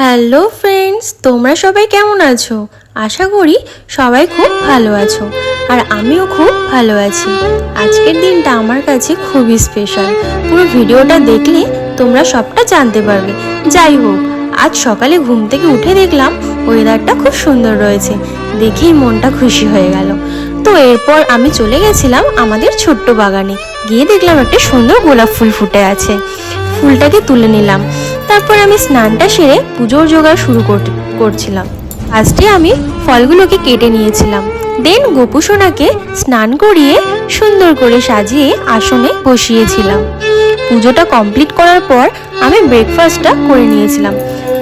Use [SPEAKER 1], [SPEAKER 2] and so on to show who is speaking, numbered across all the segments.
[SPEAKER 1] Hello friends, তোমরা সবাই কেমন আছো? আশা করি সবাই খুব ভালো আছো আর আমিও খুব ভালো আছি। আজকের দিনটা আমার কাছে খুবই স্পেশাল পুরো ভিডিওটা দেখলে তোমরা সবটা জানতে পারবে। যাই হোক, আজ সকালে ঘুম থেকে উঠে দেখলাম ওয়েদারটা খুব সুন্দর রয়েছে। দেখেই মনটা খুশি হয়ে গেল। তো এরপর আমি চলে গেছিলাম আমাদের ছোট্ট বাগানে। গিয়ে দেখলাম একটা সুন্দর গোলাপ ফুল ফুটে আছে। ফুলটাকে তুলে নিলাম। তারপর আমি স্নানটা সেরে পুজোর জোগাড় শুরু কর- করছিলাম। ফার্স্টে আমি ফলগুলোকে কেটে নিয়েছিলাম। দেন গোপুসোনাকে স্নান করিয়ে সুন্দর করে সাজিয়ে আসনে বসিয়েছিলাম। পুজোটা কমপ্লিট করার পর আমি ব্রেকফাস্টটা করে নিয়েছিলাম।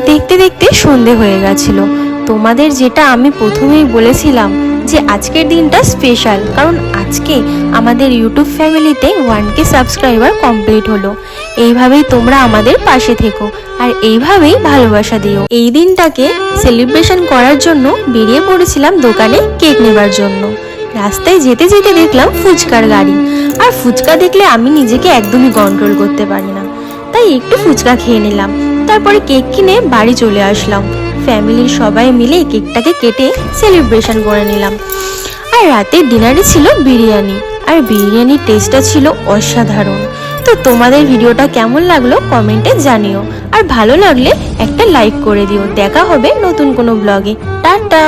[SPEAKER 1] দেখতে দেখতে সন্ধে হয়ে গেছিল। তোমাদের যেটা আমি প্রথমেই বলেছিলাম যে আজকের দিনটা স্পেশাল কারণ আজকে আমাদের ইউটিউব ফ্যামিলিতে ওয়ান কে সাবস্ক্রাইবার কমপ্লিট হলো। এইভাবেই তোমরা আমাদের পাশে থেকো, আর এইভাবেই ভালোবাসা দিও। এই দিনটাকে সেলিব্রেশন করার জন্য বেরিয়ে পড়েছিলাম দোকানে কেক নেবার জন্য। রাস্তায় যেতে যেতে দেখলাম ফুচকার গাড়ি। আর ফুচকা দেখলে আমি নিজেকে একদমই কন্ট্রোল করতে পারি না। তাই একটু ফুচকা খেয়ে নিলাম। তারপরে কেক কিনে বাড়ি চলে আসলাম। ফ্যামিলির সবাই মিলে কেকটাকে কেটে সেলিব্রেশন করে নিলাম। আর রাতের ডিনারে ছিল বিরিয়ানি। আর বিরিয়ানির টেস্টটা ছিল অসাধারণ। তো তোমাদের ভিডিওটা কেমন লাগল কমেন্টে জানিও। আর ভালো লাগলে একটা লাইক করে দিও। দেখা হবে নতুন কোনো ব্লগে টাটা!